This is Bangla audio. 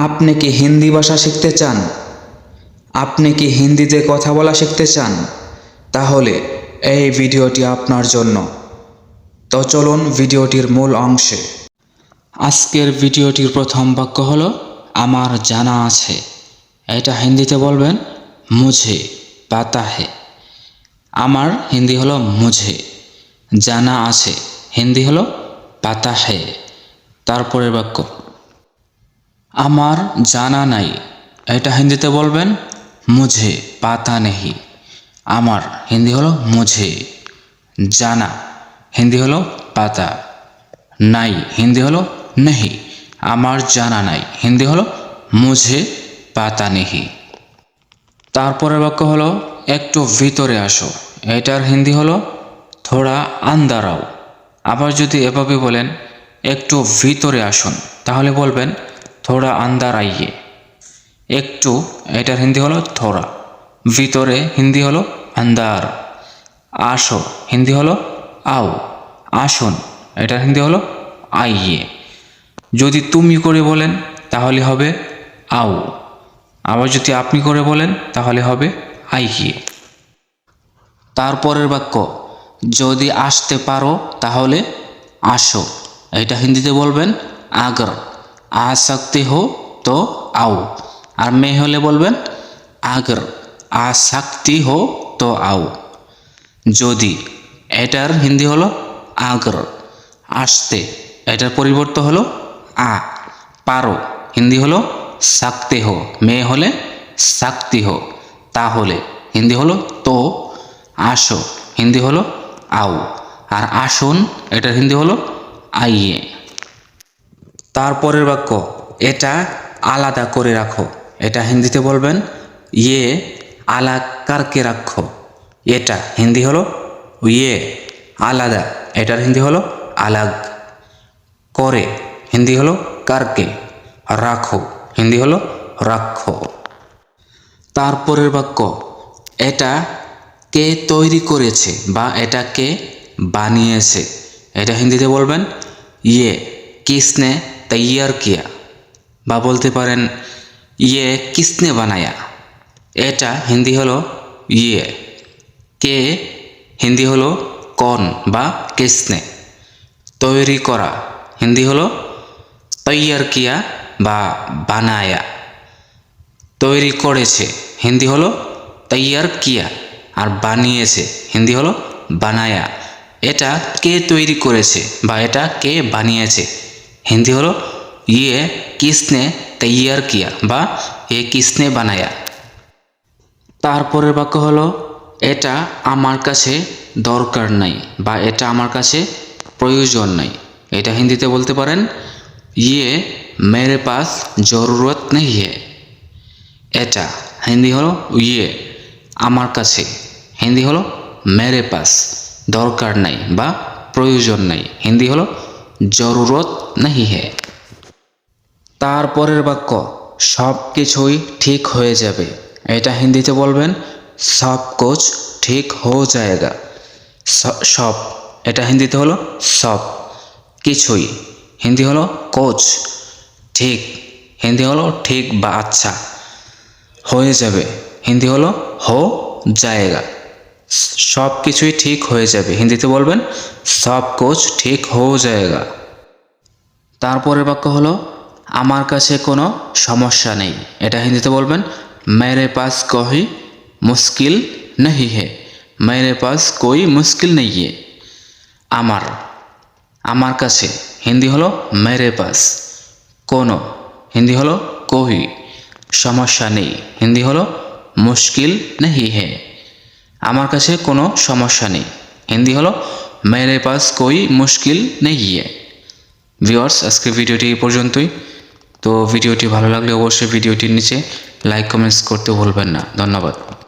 আপনি কি হিন্দি ভাষা শিখতে চান? আপনি কি হিন্দিতে কথা বলা শিখতে চান? তাহলে এই ভিডিওটি আপনার জন্য। তো চলুন ভিডিওটির মূল অংশে। আজকের ভিডিওটির প্রথম বাক্য হলো, আমার জানা আছে। এটা হিন্দিতে বলবেন, মুঝে, পাতা হে। আমার হিন্দি হলো, মুঝে। জানা আছে, হিন্দি হলো, পাতা হে। তারপরের বাক্য আমার জানা নাই। এটা হিন্দিতে বলবেন, মুঝে, পাতা নেহি। আমার হিন্দি হলো, মুঝে। জানা, হিন্দি হলো, পাতা। নাই, হিন্দি হলো, নেহি। আমার জানা নাই, হিন্দি হলো, মুঝে, পাতা নেহি। তারপরের বাক্য হলো, একটু ভিতরে আসো। এটার হিন্দি হলো, থোড়া আন্দারাও। আবার যদি এভাবে বলেন, একটু ভিতরে আসুন, তাহলে বলবেন থোড়া আন্দার আইয়ে। একটু, এটার হিন্দি হলো থোড়া, ভিতরে হিন্দি হলো আন্দার আসো, হিন্দি হলো আও, আসুন, এটার হিন্দি হলো আইয়ে। যদি তুমি করে বলেন, তাহলে হবে আও। আবার যদি আপনি করে বলেন, তাহলে হবে আইয়ে। তারপরের বাক্য, যদি আসতে পারো, তাহলে আসো। এটা হিন্দিতে বলবেন আগর আ সকতে হো তো আও। আর মেয়ে হলে বলবেন, আগর আ শক্তি হো তো আও। যদি, এটার হিন্দি হলো আগর, আসতে, এটার পরিবর্তন হলো আ। পারো, হিন্দি হলো সাকতে হো মেয়ে হলে সাকতি হো। তাহলে, হিন্দি হলো তো, আসো, হিন্দি হলো আও। আর আসুন, এটার হিন্দি হলো আইয়ে। তারপরের বাক্য, এটা আলাদা করে রাখো। এটা হিন্দিতে বলবেন ইয়ে আলা কারকে রাখো। এটা হিন্দি হলো ইয়ে আলাদা। এটার হিন্দি হলো, আলাগ। করে হিন্দি হলো, কারকে রাখো। হিন্দি হলো, রাখো। তারপরের বাক্য, এটা কে তৈরি করেছে বা এটা কে বানিয়েছে। এটা হিন্দিতে বলবেন ইয়ে কিসনে তৈয়ার কিয়া বা বলতে পারেন ইয়ে কিসনে বানায়া এটা হিন্দি হলো ইয়ে কে হিন্দি হলো কন বা কিসনে তৈরি করা হিন্দি হলো তৈয়ার কিয়া বা বানায়া তৈরি করেছে হিন্দি হলো তৈয়ার কিয়া আর বানিয়েছে হিন্দি হলো বানায়া এটা কে তৈরি করেছে বা এটা কে বানিয়েছে হিন্দি হলো ইয়ে কিসনে তৈয়ার কিয়া বা এ কিসনে বানায়া তারপরের বাক্য হলো এটা আমার কাছে দরকার নাই বা এটা আমার কাছে প্রয়োজন নাই এটা হিন্দিতে বলতে পারেন ইয়ে মেরে পাস জরুরত নেই হে এটা হিন্দি হলো ইয়ে আমার কাছে হিন্দি হলো মেরে পাস দরকার নাই বা প্রয়োজন নাই হিন্দি হলো জরুরত নেই হে। তারপরের বাক্য, সব কিছুই ঠিক হয়ে যাবে। এটা হিন্দিতে বলবেন, সব কোচ ঠিক হো যায়গা স- সব। এটা হিন্দিতে হলো, সব। কিছুই। হিন্দি হলো কোচ ঠিক। হিন্দি হলো, ঠিক বা আচ্ছা। হয়ে যাবে। হিন্দি হলো, হো জায়গা। সব কিছুই ঠিক হয়ে যাবে। হিন্দিতে বলবেন, সব কোচ ঠিক হো জায়গা তারপরের বাক্য হলো, আমার কাছে কোনো সমস্যা নেই। এটা হিন্দিতে বলবেন, মেরে পাস কহি মুশকিল নেই হে। মেরে পাস কই মুশকিল নেই হে। আমার আমার কাছে হিন্দি হলো, মেরে পাস। কোনো, হিন্দি হলো, কহি। সমস্যা নেই। হিন্দি হলো, মুশকিল নেই হে। আমার কাছে কোনো সমস্যা নেই। হিন্দি হলো, মেরে পাস কই মুশকিল নেই গিয়ে ভিওয়ার্স আজকে ভিডিওটি এই পর্যন্তই। তো ভিডিওটি ভালো লাগলে অবশ্যই ভিডিওটির নিচে লাইক কমেন্টস করতে ভুলবেন না। ধন্যবাদ।